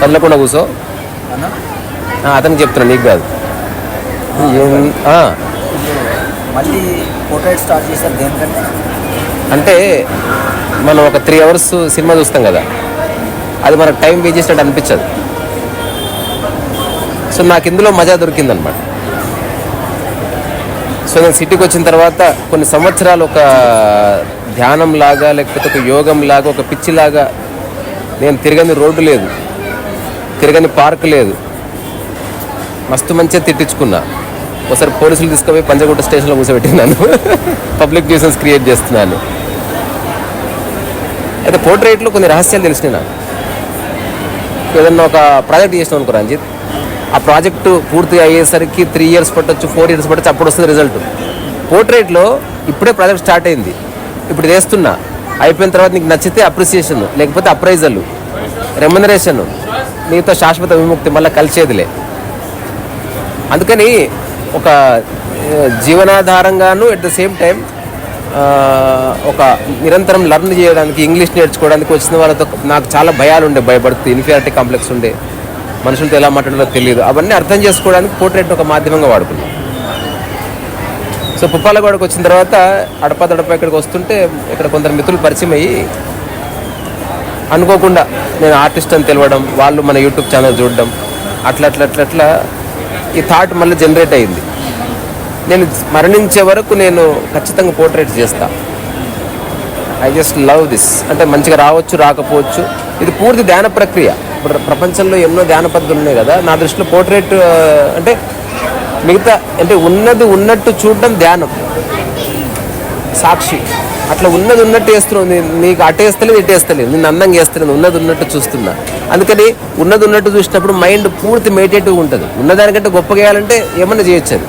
కదలకుండా కూర్చో అతనికి చెప్తున్నా నీకు కాదు. మళ్ళీ పోర్ట్రేట్ స్టార్ట్ చేశారు దేనికంటే? అంటే మనం ఒక త్రీ అవర్స్ సినిమా చూస్తాం కదా. అది మనకు టైం వేస్ట్ చేసినట్టు అనిపించదు. సో నాకు ఇందులో మజా దొరికిందనమాట. సో నేను సిటీకి వచ్చిన తర్వాత కొన్ని సంవత్సరాలు ఒక ధ్యానం లాగా లేకపోతే ఒక యోగం లాగా ఒక పిచ్చి లాగా నేను తిరగని రోడ్డు లేదు. తిరగని పార్క్ లేదు. మస్తు మంచిగా తిట్టించుకున్నా. ఒకసారి పోలీసులు తీసుకుపోయి పంజగుట్ట స్టేషన్లో కూర్చోబెట్టినాను పబ్లిక్ న్యూసెన్స్ క్రియేట్ చేస్తున్నాను. అయితే పోర్ట్రేట్లో కొన్ని రహస్యాలు తెలిసినాయి నాకు. ఏదన్నా ఒక ప్రాజెక్ట్ చేసినాం అనుకో రంజిత్ ఆ ప్రాజెక్టు పూర్తి అయ్యేసరికి త్రీ ఇయర్స్ పట్టొచ్చు ఫోర్ ఇయర్స్ పట్టొచ్చు అప్పుడు వస్తుంది రిజల్ట్ పోర్ట్రేట్లో ఇప్పుడే ప్రాజెక్ట్ స్టార్ట్ అయింది. ఇప్పుడు వేస్తున్నా. అయిపోయిన తర్వాత నీకు నచ్చితే అప్రిసియేషన్ లేకపోతే అప్రైజల్ రెమ్యునరేషన్ నీతో శాశ్వత విముక్తి మళ్ళీ కలిసేదిలే. అందుకని ఒక జీవనాధారంగాను ఎట్ ద సేమ్ టైం ఒక నిరంతరం లర్న్ చేయడానికి ఇంగ్లీష్ నేర్చుకోవడానికి వచ్చిన వాళ్ళతో నాకు చాలా భయాలు ఉండే భయపడుతూ ఇన్ఫీరియారిటీ కాంప్లెక్స్ ఉండే మనుషులతో ఎలా మాట్లాడాలో తెలియదు. అవన్నీ అర్థం చేసుకోవడానికి పోర్ట్రేట్ ఒక మాధ్యమంగా వాడుకున్నాం. సో పుప్పాలగూడకు వచ్చిన తర్వాత అడపా దడప ఇక్కడికి వస్తుంటే ఇక్కడ కొందరు మిత్రులు పరిచయం అయ్యి అనుకోకుండా నేను ఆర్టిస్ట్ అని తెలవడం వాళ్ళు మన యూట్యూబ్ ఛానల్ చూడడం అట్లా అట్లా అట్లా అట్లా ఈ థాట్ మళ్ళీ జనరేట్ అయింది. నేను మరణించే వరకు నేను ఖచ్చితంగా పోర్ట్రేట్ చేస్తా. ఐ జస్ట్ లవ్ దిస్ అంటే మంచిగా రావచ్చు రాకపోవచ్చు ఇది పూర్తి ధ్యాన ప్రక్రియ. ఇప్పుడు ప్రపంచంలో ఎన్నో ధ్యాన పద్ధతులు ఉన్నాయి కదా నా దృష్టిలో పోర్ట్రేట్ అంటే మిగతా అంటే ఉన్నది ఉన్నట్టు చూడడం ధ్యానం. సాక్షి. అట్లా ఉన్నది ఉన్నట్టు వేస్తున్నావు నీకు అటు వేస్తలేదు ఇటు వేస్తలేదు. నేను అందంగా వేస్తలేదు ఉన్నది ఉన్నట్టు చూస్తున్నా. అందుకని ఉన్నది ఉన్నట్టు చూసినప్పుడు మైండ్ పూర్తి మెడిటేటివ్గా ఉంటుంది. ఉన్నదానికంటే గొప్పగా వేయాలంటే ఏమన్నా చేయొచ్చు అది.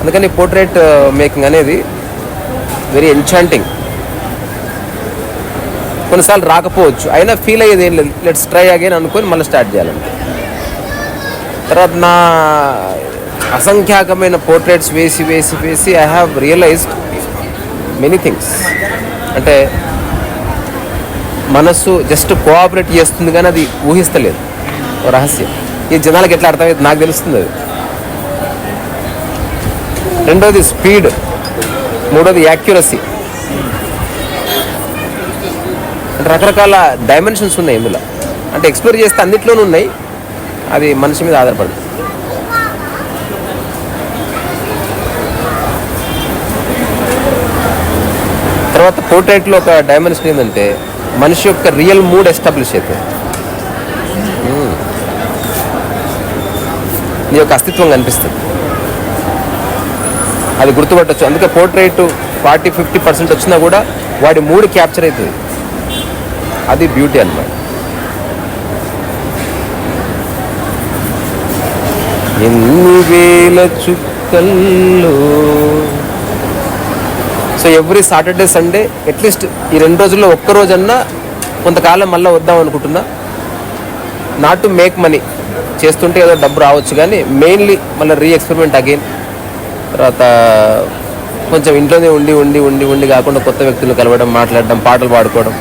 అందుకని పోర్ట్రేట్ మేకింగ్ uh, అనేది వెరీ ఎన్ఛాంటింగ్ కొన్నిసార్లు రాకపోవచ్చు. అయినా ఫీల్ అయ్యేది ఏం లేదు. లెట్స్ ట్రై అగైన్ అనుకొని మళ్ళీ స్టార్ట్ చేయాలంటే తర్వాత నా అసంఖ్యాకమైన పోర్ట్రేట్స్ వేసి వేసి వేసి I have realised many things అంటే మనస్సు జస్ట్ కోఆపరేట్ చేస్తుంది కానీ అది ఊహిస్తలేదు. రహస్యం. ఈ జనాలకు ఎట్లా అర్థమైంది నాకు తెలుస్తుంది అది. రెండోది స్పీడ్ మూడోది యాక్యురసీ అంటే రకరకాల డైమెన్షన్స్ ఉన్నాయి ఇందులో. అంటే ఎక్స్ప్లోర్ చేస్తే అన్నిట్లోనూ ఉన్నాయి. అది మనిషి మీద ఆధారపడదు. తర్వాత పోర్ట్రేట్లో ఒక డైమెన్షన్ ఏంటంటే మనిషి యొక్క రియల్ మూడ్ ఎస్టాబ్లిష్ అవుతుంది నీ యొక్క అస్తిత్వం కనిపిస్తుంది. అది గుర్తుపట్టచ్చు. అందుకే పోర్ట్రేట్ ఫార్టీ ఫిఫ్టీ పర్సెంట్ వచ్చినా కూడా వాడి మూడ్ క్యాప్చర్ అవుతుంది అది బ్యూటీ అనమాట ఎన్ని వేల చుక్కల్లో so every Saturday Sunday at least ఈ రెండు రోజుల్లో ఒక్క రోజన్నా కొంతకాలం మళ్ళీ వద్దాం అనుకుంటున్నా. నాట్ టు మేక్ మనీ చేస్తుంటే ఏదో డబ్బు రావచ్చు కానీ మెయిన్లీ మళ్ళీ రీ ఎక్స్పెరిమెంట్ అగైన్ తర్వాత కొంచెం ఇంట్లోనే ఉండి ఉండి ఉండి ఉండి కాకుండా కొత్త వ్యక్తులు కలవడం మాట్లాడడం పాటలు పాడుకోవడం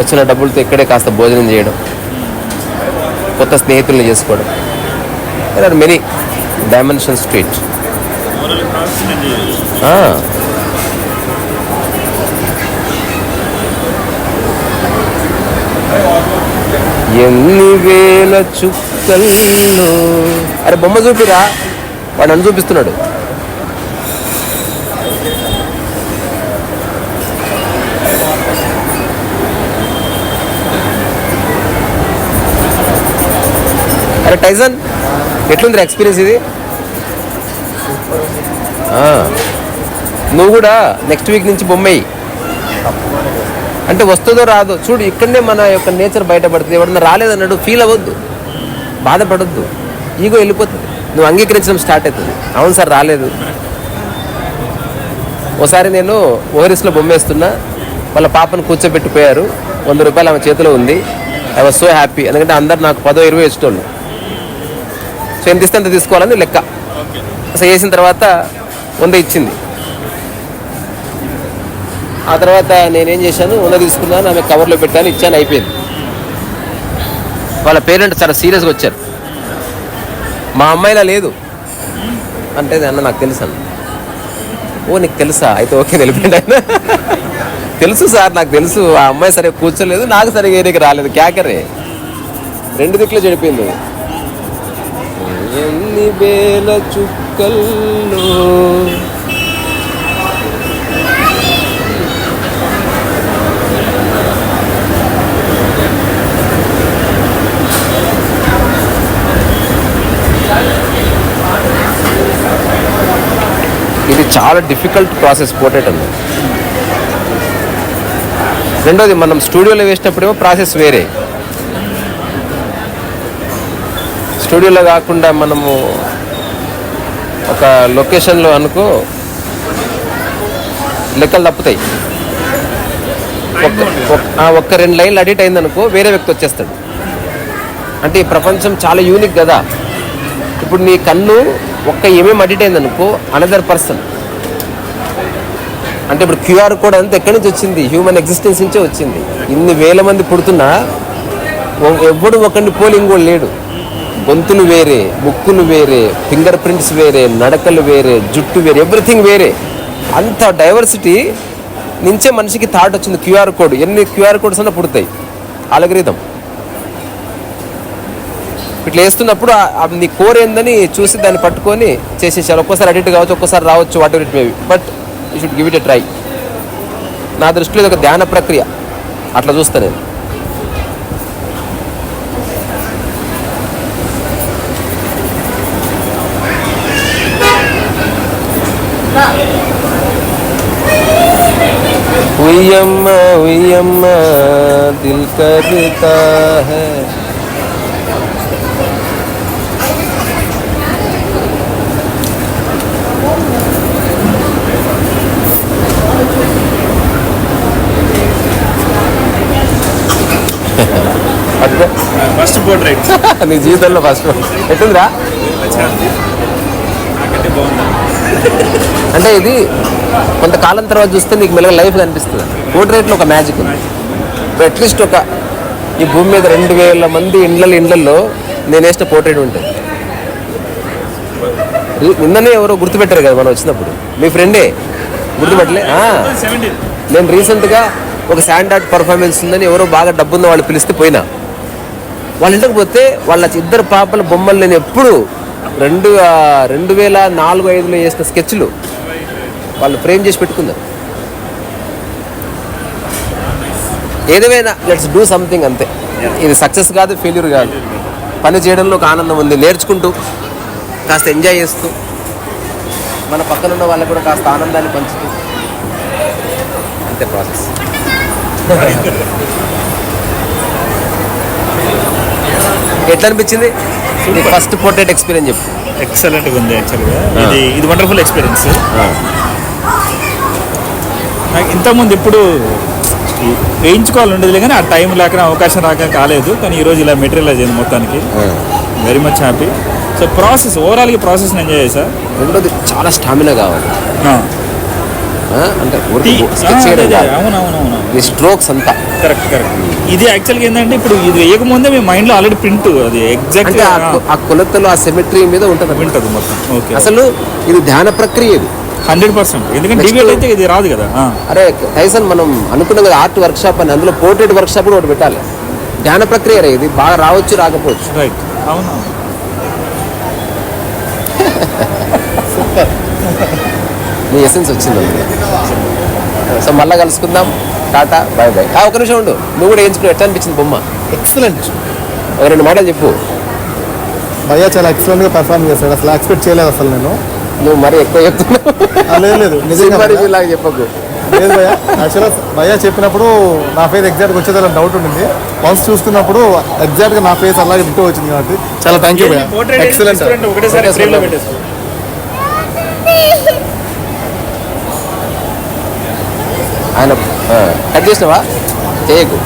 వచ్చిన డబ్బులతో ఇక్కడే కాస్త భోజనం చేయడం కొత్త స్నేహితుల్ని చేసుకోవడం. There are many dimension street Ah. ఎన్ని వేల చుక్కల్లో. అరే బొమ్మ చూపిరా. వాడు నన్ను చూపిస్తున్నాడు. అరే టైజన్ ఎట్లుంది ఎక్స్పీరియన్స్ ఇది? నువ్వు కూడా నెక్స్ట్ వీక్ నుంచి బొమ్మయి. అంటే వస్తుందో రాదో చూడు ఇక్కడనే మన యొక్క నేచర్ బయటపడుతుంది. ఎవడన్నా రాలేదన్నాడు ఫీల్ అవ్వద్దు. బాధపడొద్దు. ఈగో వెళ్ళిపోతుంది. నువ్వు అంగీకరించడం స్టార్ట్ అవుతుంది. అవును సార్ రాలేదు. ఒకసారి నేను ఓహరిస్లో బొమ్మ వేస్తున్నా వాళ్ళ పాపను కూర్చోబెట్టిపోయారు. వంద రూపాయలు ఆమె చేతిలో ఉంది. ఐ వాజ్ సో హ్యాపీ ఎందుకంటే అందరు నాకు పదో ఇరవై ఇష్టోళ్ళు. సో ఎంత ఇస్తే అంత తీసుకోవాలని లెక్క. సో వేసిన తర్వాత వంద ఇచ్చింది. ఆ తర్వాత నేనేం చేశాను వంద తీసుకున్నాను ఆమె కవర్లో పెట్టాను ఇచ్చాను అయిపోయింది. వాళ్ళ పేరెంట్స్ చాలా సీరియస్గా వచ్చారు. మా అమ్మాయిలా లేదు. అంటే అన్న నాకు తెలుసు అన్న. ఓ నీకు తెలుసా? అయితే ఓకే తెలిపండి ఆయన తెలుసు సార్ నాకు తెలుసు. ఆ అమ్మాయి సరే కూర్చోలేదు నాకు సరిగా ఏరికి రాలేదు. క్యాకరే రెండు దిక్కులు చెడిపోయింది. ఎన్ని వేల చుక్కల్లో ఇది చాలా డిఫికల్ట్ ప్రాసెస్ పోర్ట్రేట్ ఉంది రెండోది మనం స్టూడియోలో వేసినప్పుడేమో ప్రాసెస్ వేరే. స్టూడియోలో కాకుండా మనము ఒక లొకేషన్లో అనుకో లెక్కలు తప్పుతాయి. ఒక్క రెండు లైన్లు అడిట్ అయిందనుకో వేరే వ్యక్తి వచ్చేస్తాడు. అంటే ఈ ప్రపంచం చాలా యూనిక్ కదా. ఇప్పుడు నీ కన్ను ఒక్క ఏమేమి అడిట్ అయిందనుకో అనదర్ పర్సన్ అంటే ఇప్పుడు క్యూఆర్ కోడ్ అంతా ఎక్కడి నుంచి వచ్చింది? హ్యూమన్ ఎగ్జిస్టెన్స్ నుంచే వచ్చింది. ఇన్ని వేల మంది పుడుతున్నా ఎవడు ఎవ్వడు ఒకరిని పోలింగ్ కూడా లేడు. గొంతులు వేరే ముక్కులు వేరే ఫింగర్ ప్రింట్స్ వేరే నడకలు వేరే జుట్టు వేరే ఎవ్రీథింగ్ వేరే. అంత డైవర్సిటీ నుంచే మనిషికి థాట్ వచ్చింది. QR code. ఎన్ని క్యూఆర్ కోడ్స్ అన్న పుడతాయి. అలగరీతం ఇట్లా వేస్తున్నప్పుడు నీ కోర్ ఏందని చూసి దాన్ని పట్టుకొని చేసేసారు ఒక్కోసారి అడిట్ కావచ్చు ఒక్కోసారి రావచ్చు whatever it maybe but you should give it a try నా దృష్టిలో ఇది ఒక ధ్యాన ప్రక్రియ. అట్లా చూస్తాను నేను. ఉయ్యమ్మ దిల్ కవితా హై. అట్లా ఫస్ట్ పోర్ట్రైట్ నీ జీవితంలో ఫస్ట్ ఎట్టుందిరా? అంటే ఇది కొంతకాలం తర్వాత చూస్తే నీకు మెల్లగా లైఫ్ కనిపిస్తుంది. రేట్లో ఒక మ్యాజిక్ ఉంది. ఇప్పుడు అట్లీస్ట్ ఒక ఈ భూమి మీద రెండు వేల మంది ఇండ్ల ఇండ్లలో నేను వేసిన పోర్ట్రేట్ ఉంటుంది నిన్ననే ఎవరో గుర్తుపెట్టారు కదా మనం వచ్చినప్పుడు. మీ ఫ్రెండే గుర్తుపెట్టలే? నేను రీసెంట్గా ఒక శాండ్ ఆర్ట్ పర్ఫార్మెన్స్ ఉందని ఎవరో బాగా డబ్బున్న వాళ్ళు పిలిస్తే పోయినా. వాళ్ళు ఇంటికి పోతే వాళ్ళ ఇద్దరు పాపల బొమ్మలు నేను ఎప్పుడు రెండు రెండు వేల నాలుగు ఐదులో వేసిన స్కెచ్లు వాళ్ళు ఫ్రేమ్ చేసి పెట్టుకున్నారు ఏదేమైనా లెట్స్ డూ సంథింగ్ అంతే. ఇది సక్సెస్ కాదు ఫెయిల్యూర్ కాదు. పని చేయడంలో ఒక ఆనందం ఉంది. నేర్చుకుంటూ కాస్త ఎంజాయ్ చేస్తూ మన పక్కన ఉన్న వాళ్ళకు కూడా కాస్త ఆనందాన్ని పంచుతూ అంతే ప్రాసెస్ ఎట్లా అనిపించింది? ఫస్ట్ పోర్ట్రేట్ ఎక్స్పీరియన్స్ చెప్పు. ఎక్సలెంట్గా ఉంది యాక్చువల్గా ఇది ఇది వండర్ఫుల్ ఎక్స్పీరియన్స్ నాకు ఇంతకుముందు ఎప్పుడు ఈ- వేయించుకోవాలి ఉండేది కానీ ఆ టైం లేక అవకాశం రాక కాలేదు. కానీ ఈరోజు ఇలా మెటీరియల్ అయింది మొత్తానికి. Very much happy so process ఓవరాల్గా ప్రాసెస్ ఎంజాయ్ చేసా రెండోది చాలా స్టామినా కావాలి. అంటే అవునవునవును స్ట్రోక్స్ అంతా. కరెక్ట్ కరెక్ట్ ఇది యాక్చువల్గా ఏంటంటే ఇప్పుడు ఇది వేయకముందే మీ మైండ్లో ఆల్రెడీ ప్రింట్ అది ఎగ్జాక్ట్ ఆ కొలతలు ఆ సెమెట్రీ మీద ఉంటుంది. వింటది మొత్తం. ఓకే అసలు ఇది ధ్యాన ప్రక్రియ ఇది. Hundred percent. ఎందుకంటే డిబేట్ అయితే ఇది రాదు కదా. అరే టైసన్ మనం అనుకున్నాం కదా ఆర్ట్ వర్క్ షాప్ అని అందులో పోర్ట్రేట్ వర్క్ షాప్ కూడా ఒకటి పెట్టాలి. ధ్యాన ప్రక్రియ రే ఇది బాగా రావచ్చు రాకపోవచ్చు. రైట్ అవును. నీ ఎసెన్స్ వచ్చింది. సో మళ్ళా కలుసుకుందాం. టాటా బాయ్ బాయ్ ఆ ఒక నిమిషం ఉండు. నువ్వు కూడా వేయించుకుని ఎట్లా అనిపించింది బొమ్మ? ఎక్సలెంట్ ఒక రెండు మాటలు చెప్పు. భయ్యా చాలా ఎక్సలెంట్గా పర్ఫామ్ చేశాడు. అసలు ఎక్స్పెక్ట్ చేయలేదు అసలు నేను. నువ్వు మరి ఎక్కువ చెప్తున్నావు. లేదు నిజంగా చెప్పకు. లేదు భయ్యా యాక్చువల్గా భయ్యా చెప్పినప్పుడు నా ఫేస్ ఎగ్జాక్ట్గా వచ్చేదని డౌట్ ఉండింది. వన్స్ చూసుకున్నప్పుడు ఎగ్జాక్ట్గా నా ఫేస్ అలాగే బిట్టు వచ్చింది కాబట్టి చాలా థ్యాంక్ యూ ఎక్సలెంట్. ఆయన ఆ, కట్ చేసినావా? చేయకు.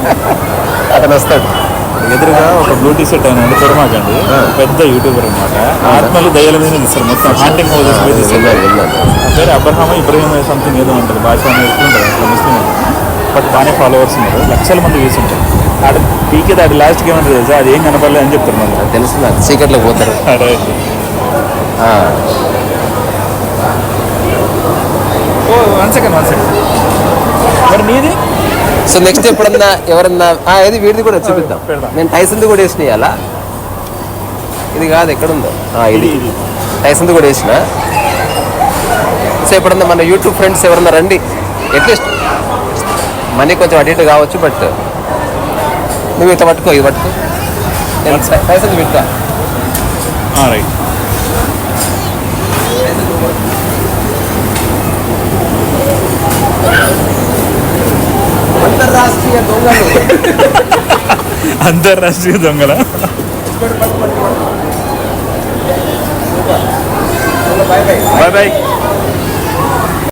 అతను వస్తాడు. ఎదురుగా ఒక బ్లూ టీ షర్ట్ ఆయన ఉంది పెరుమాకండి పెద్ద యూట్యూబర్ అనమాట ఆత్మలు దయ్యాల మీద తీస్తారు మొత్తం హాంటింగ్ హౌసెస్ మీద తీస్తారు పేరు అబ్రహాం ఇబ్రహీం సంథింగ్ ఏదో ఉంటుంది. భాష అనేది అట్లా ముస్లిం బట్ బాగానే ఫాలోవర్స్ ఉన్నారు. లక్షల మంది వ్యూస్ ఉంటారు ఆడ పీకే దాటి లాస్ట్కి ఏమన్నా తెలుసా? అది ఏం కనపడలేదు అని చెప్తారు మళ్ళీ. నాకు తెలుసు సీక్రెట్లో పోతారు. ఓ వన్ సెకండ్ వన్ సెకండ్ మరి నీది సో నెక్స్ట్ ఎప్పుడన్నా ఎవరన్నా ఇది వీడిది కూడా చూపిద్దాం. నేను టైసన్ది కూడా వేసిన అలా ఇది కాదు ఎక్కడుందో? ఇది. టైసన్ది కూడా వేసిన. సో ఎప్పుడన్నా మన యూట్యూబ్ ఫ్రెండ్స్ ఎవరన్నా రండి. అట్లీస్ట్ మనీ కొంచెం అటు ఇటు కావచ్చు బట్ నువ్వు ఇట్లా పట్టుకో ఇది పట్టుకో. నేను టైసన్ది పెట్టుకో. రైట్. అంతర్రాష్ట్రీయ దొంగలు. అంతర్రాష్ట్రీయ దొంగల? Bye bye bye bye